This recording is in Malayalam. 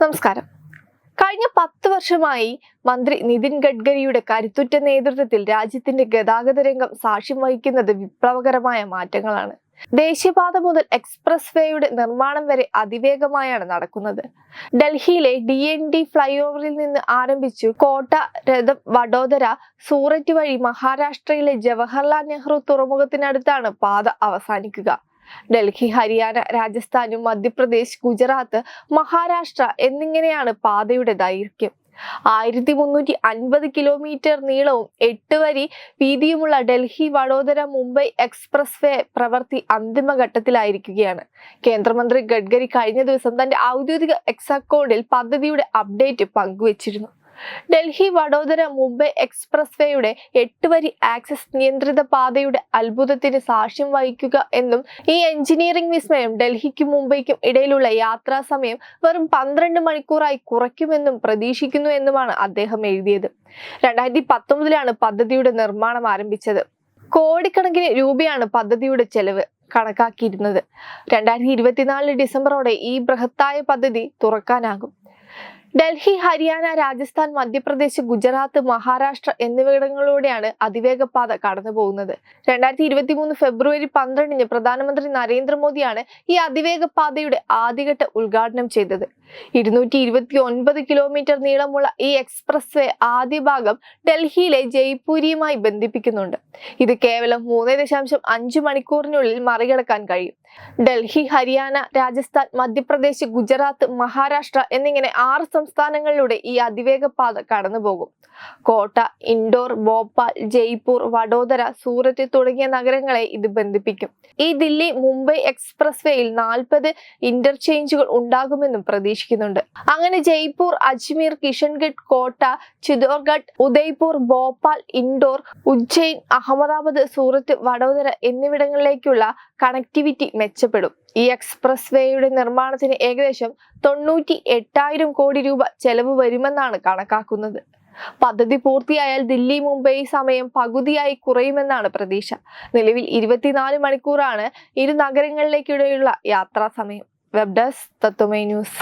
നമസ്കാരം. കഴിഞ്ഞ പത്ത് വർഷമായി മന്ത്രി നിതിൻ ഗഡ്കരിയുടെ കരുത്തുറ്റ നേതൃത്വത്തിൽ രാജ്യത്തിന്റെ ഗതാഗത രംഗം സാക്ഷ്യം വഹിക്കുന്നത് വിപ്ലവകരമായ മാറ്റങ്ങളാണ്. ദേശീയപാത മുതൽ എക്സ്പ്രസ് വേയുടെ നിർമ്മാണം വരെ അതിവേഗമായാണ് നടക്കുന്നത്. ഡൽഹിയിലെ ഡി എൻ ഡി ഫ്ലൈ ഓവറിൽ നിന്ന് ആരംഭിച്ചു കോട്ട രഥം വഡോദര സൂററ്റ് വഴി മഹാരാഷ്ട്രയിലെ ജവഹർലാൽ നെഹ്റു തുറമുഖത്തിനടുത്താണ് പാത അവസാനിക്കുക. ഡൽഹി ഹരിയാന രാജസ്ഥാനും മധ്യപ്രദേശ് ഗുജറാത്ത് മഹാരാഷ്ട്ര എന്നിങ്ങനെയാണ് പാതയുടെ ദൈർഘ്യം. ആയിരത്തി മുന്നൂറ്റി അൻപത് കിലോമീറ്റർ നീളവും എട്ട് വരി വീതിയുമുള്ള ഡൽഹി വഡോദര മുംബൈ എക്സ്പ്രസ് വേ പ്രവൃത്തി അന്തിമഘട്ടത്തിലായിരിക്കുകയാണ്. കേന്ദ്രമന്ത്രി ഗഡ്കരി കഴിഞ്ഞ ദിവസം തന്റെ ഔദ്യോഗിക എക്സ് അക്കൗണ്ടിൽ പദ്ധതിയുടെ അപ്ഡേറ്റ് പങ്കുവച്ചിരുന്നു. ഡൽഹി വഡോദര മുംബൈ എക്സ്പ്രസ് വേയുടെ എട്ട് വരി ആക്സസ് നിയന്ത്രിത പാതയുടെ അത്ഭുതത്തിന് സാക്ഷ്യം വഹിക്കുക എന്നും ഈ എഞ്ചിനീയറിംഗ് വിസ്മയം ഡൽഹിക്കും മുംബൈക്കും ഇടയിലുള്ള യാത്രാ സമയം വെറും പന്ത്രണ്ട് മണിക്കൂറായി കുറയ്ക്കുമെന്നും പ്രതീക്ഷിക്കുന്നു എന്നുമാണ് അദ്ദേഹം എഴുതിയത്. രണ്ടായിരത്തി പത്തൊമ്പതിലാണ് പദ്ധതിയുടെ നിർമ്മാണം ആരംഭിച്ചത്. കോടിക്കണക്കിന് രൂപയാണ് പദ്ധതിയുടെ ചെലവ് കണക്കാക്കിയിരുന്നത്. രണ്ടായിരത്തി ഇരുപത്തിനാല് ഡിസംബറോടെ ഈ ബൃഹത്തായ പദ്ധതി തുറക്കാനാകും. ഡൽഹി ഹരിയാന രാജസ്ഥാൻ മധ്യപ്രദേശ് ഗുജറാത്ത് മഹാരാഷ്ട്ര എന്നിവിടങ്ങളിലൂടെയാണ് അതിവേഗപാത കടന്നു പോകുന്നത് രണ്ടായിരത്തി ഇരുപത്തി മൂന്ന് ഫെബ്രുവരി പന്ത്രണ്ടിന് പ്രധാനമന്ത്രി നരേന്ദ്രമോദിയാണ് ഈ അതിവേഗ പാതയുടെ ആദ്യഘട്ട ഉദ്ഘാടനം ചെയ്തത്. ഇരുന്നൂറ്റി ഇരുപത്തി ഒൻപത് കിലോമീറ്റർ നീളമുള്ള ഈ എക്സ്പ്രസ് വേ ആദ്യ ഭാഗം ഡൽഹിയിലെ ജയ്പൂരിയുമായി ബന്ധിപ്പിക്കുന്നുണ്ട്. ഇത് കേവലം മൂന്ന് ദശാംശം അഞ്ച് മണിക്കൂറിനുള്ളിൽ മറികടക്കാൻ കഴിയും. ഡൽഹി ഹരിയാന രാജസ്ഥാൻ മധ്യപ്രദേശ് ഗുജറാത്ത് മഹാരാഷ്ട്ര എന്നിങ്ങനെ ആറ് സംസ്ഥാനങ്ങളിലൂടെ ഈ അതിവേഗ പാത കടന്നുപോകും. കോട്ട ഇൻഡോർ ഭോപ്പാൽ ജയ്പൂർ വഡോദര സൂററ്റ് തുടങ്ങിയ നഗരങ്ങളെ ഇത് ബന്ധിപ്പിക്കും. ഈ ദില്ലി മുംബൈ എക്സ്പ്രസ് വേയിൽ നാൽപ്പത് ഇന്റർചേഞ്ചുകൾ ഉണ്ടാകുമെന്നും പ്രതീക്ഷിക്കുന്നുണ്ട്. അങ്ങനെ ജയ്പൂർ അജ്മീർ കിഷൻഗഡ് കോട്ട ചിത്തോർഗഡ് ഉദയ്പൂർ ഭോപ്പാൽ ഇൻഡോർ ഉജ്ജയിൻ അഹമ്മദാബാദ് സൂറത്ത് വഡോദര എന്നിവിടങ്ങളിലേക്കുള്ള കണക്ടിവിറ്റി മെച്ചപ്പെടും. ഈ എക്സ്പ്രസ് വേയുടെ നിർമ്മാണത്തിന് ഏകദേശം തൊണ്ണൂറ്റി എട്ടായിരം കോടി രൂപ ചെലവ് വരുമെന്നാണ് കണക്കാക്കുന്നത്. പദ്ധതി പൂർത്തിയായാൽ ദില്ലി മുംബൈ സമയം പകുതിയായി കുറയുമെന്നാണ് പ്രതീക്ഷ. നിലവിൽ ഇരുപത്തിനാല് മണിക്കൂറാണ് ഇരു നഗരങ്ങളിലേക്കിടെയുള്ള യാത്രാ സമയം. Web desk Tatwamayi news.